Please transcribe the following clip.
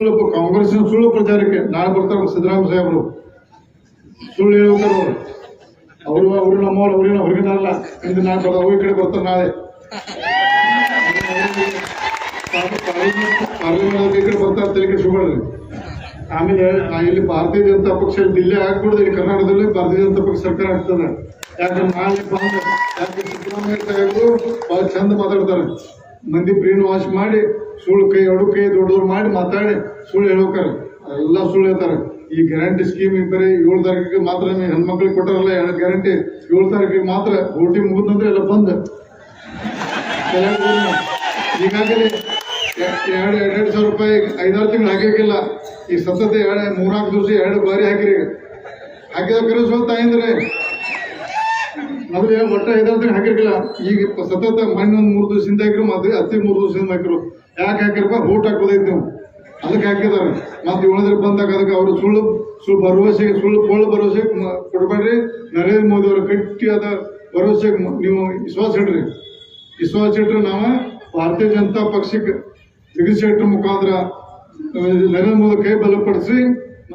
ಕಾಂಗ್ರೆಸ್ಸಿನ ಸುಳ್ಳು ಪ್ರಚಾರಕ್ಕೆ ನಾಳೆ ಬರ್ತಾರೆ ಸಿದ್ದರಾಮಯ್ಯ ಸಾಹೇಬರು. ಸುಳ್ಳು ಹೇಳ್ತಾರೆ ಅವರು. ಅವರು ನಮ್ಮವ್ರು ಅವ್ರೇನು ಹೊರಗಿನಲ್ಲ ಇಂದು ನಾಳೆ ಬರ್ತಾರೆ ಅವ್ರ ಕಡೆ ಬರ್ತಾರೆ ನಾಳೆ. ಪಾರ್ಲಿಮೆಂಟ್ ಕಡೆ ಬರ್ತಾರೆ ತಲೆ ಕೆಡಿಸ್ಕೊಳ್ರಿ ಆಮೇಲೆ ಇಲ್ಲಿ ಭಾರತೀಯ ಜನತಾ ಪಕ್ಷ ಇಲ್ಲೇ ಆಗ್ಬಿಡುದು ಇಲ್ಲಿ ಕರ್ನಾಟಕದಲ್ಲಿ ಭಾರತೀಯ ಜನತಾ ಪಕ್ಷ ಸರ್ಕಾರ ಆಗ್ತದೆ. ಯಾಕಂದ್ರೆ ನಾಳೆ ಬಂದು, ಯಾಕೆ ಸಿದ್ದರಾಮಯ್ಯ ಸಾಹೇಬರು ಬಹಳ ಚಂದ ಮಾತಾಡ್ತಾರೆ. ಮಂದಿ ಬ್ರೈನ್ ವಾಶ್ ಮಾಡಿ, ಸುಳ್ಳು ಕೈ ಎರಡು ಕೈ ದೊಡ್ಡವ್ರು ಮಾಡಿ ಮಾತಾಡಿ, ಸುಳ್ಳು ಹೇಳ್ಬೇಕಾರೆ ಎಲ್ಲ ಸುಳ್ಳು ಹೇಳ್ತಾರೆ. ಈ ಗ್ಯಾರಂಟಿ ಸ್ಕೀಮ್ ಬರೀ ಏಳು ತಾರೀಕಿಗೆ ಮಾತ್ರ ಹೆಣ್ಮಕ್ಳಿಗೆ ಕೊಟ್ಟಾರಲ್ಲ ಎರಡು ಗ್ಯಾರಂಟಿ ಏಳು ತಾರೀಕಿಗೆ ಮಾತ್ರ ಓಟಿ ಮುಗಿದಂದ್ರೆ ಎಲ್ಲ ಬಂದ್. ಈಗಾಗಲೇ ಎರಡು ಎರಡೆರಡು ಸಾವಿರ ರೂಪಾಯಿ ಐದಾರು ತಿಂಗಳು ಹಾಕಿಲ್ಲ ಈ ಸತತ ಎರಡು, ಮೂರ್ನಾಲ್ಕು ದಿವಸ ಎರಡು ಬಾರಿ ಹಾಕಿರಿ ಹಾಕಿದ ಕರೆ ಸ್ವಲ್ಪ ತಾಯಂದ್ರೆ. ಮೊದಲು ಒಟ್ಟ ಐದಾರು ಹಾಕಿರ್ಲಿಲ್ಲ. ಈಗ ಸತತ ಮೊನ್ನೆ ಒಂದು ಮೂರು ದಿವಸದಿಂದ ಹಾಕಿರು ಮತ್ತೆ ಹತ್ತಿ ಮೂರು ದಿವಸದಿಂದ ಹಾಕಿರು ಯಾಕೆ ಹಾಕಿರಪ್ಪ ಊಟ ಹಾಕೋದೈತೆ ಅದಕ್ಕೆ ಹಾಕಿದಾರೆ ಮತ್ತೆ ಉಳಿದ್ರೆ ಬಂದಾಗ ಅದಕ್ಕೆ ಅವರು ಸುಳ್ಳು ಸುಳ್ಳು ಭರವಸೆ ಸುಳ್ಳು ಪೊಳ್ಳು ಭರವಸೆ ಕೊಡಬೇಡ್ರಿ. ನರೇಂದ್ರ ಮೋದಿ ಅವರ ಗಟ್ಟಿಯಾದ ಭರವಸೆ ನೀವು ವಿಶ್ವಾಸ ಇಡ್ರಿ. ವಿಶ್ವಾಸ ಇಟ್ರೆ ನಾವು ಭಾರತೀಯ ಜನತಾ ಪಕ್ಷಕ್ಕೆ ಜಗದೀಶ್ ಶೆಟ್ಟರ್ ಮುಖಾಂತರ ನರೇಂದ್ರ ಮೋದಿ ಕೈ ಬಲಪಡಿಸಿ